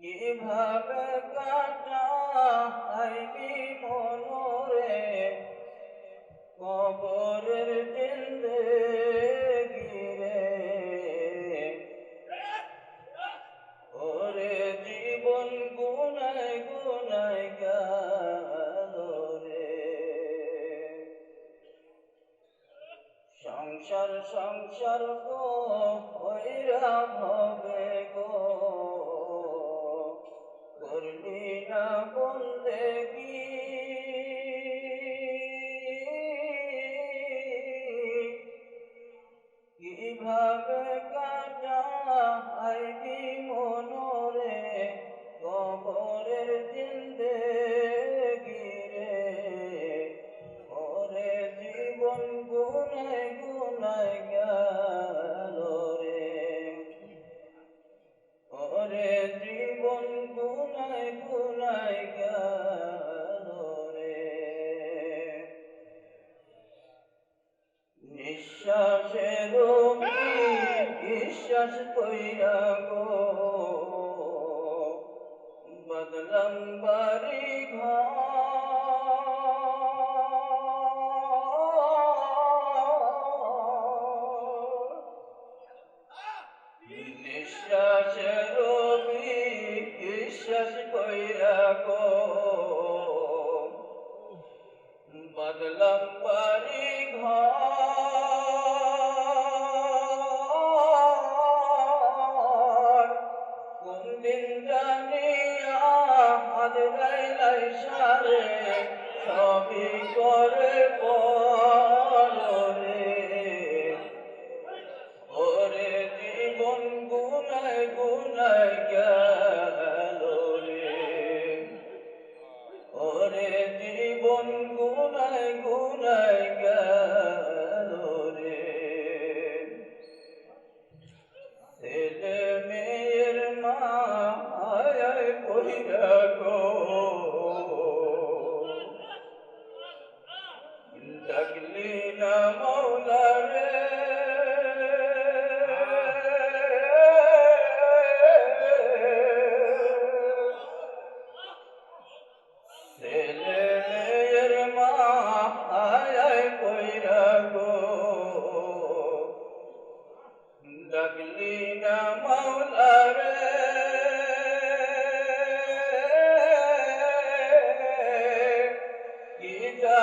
কীভাবে কাটাইবি মনরে? কবরের সংসার সংসার গো হইরা হবে গো। করলি না বন্দেগি কীভাবে কাটাইবি মনরে? কবরের জিন্দেগি নিঃশ্বাসের বিশ্বাস কইরা গো। বদলম বাড়ি ঘর। বিশ্বাস কইরা গো। বদলম বাড়ি ঘর। God.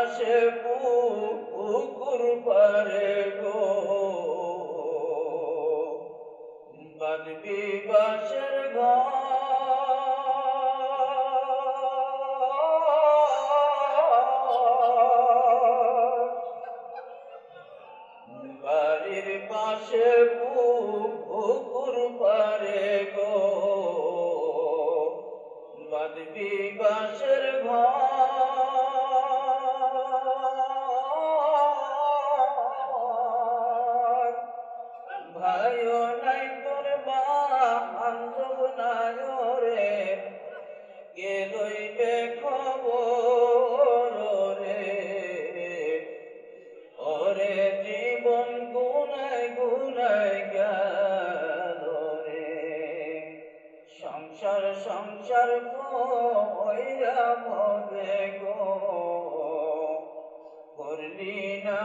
বাড়ির পুকুর পারে গো। বাদবি বাসের ঘর বাড়ির পাশে পুকুর পারে গো। বাদবি বাসের ঘর সংসার সংসার কইরা মনে গো। করলি না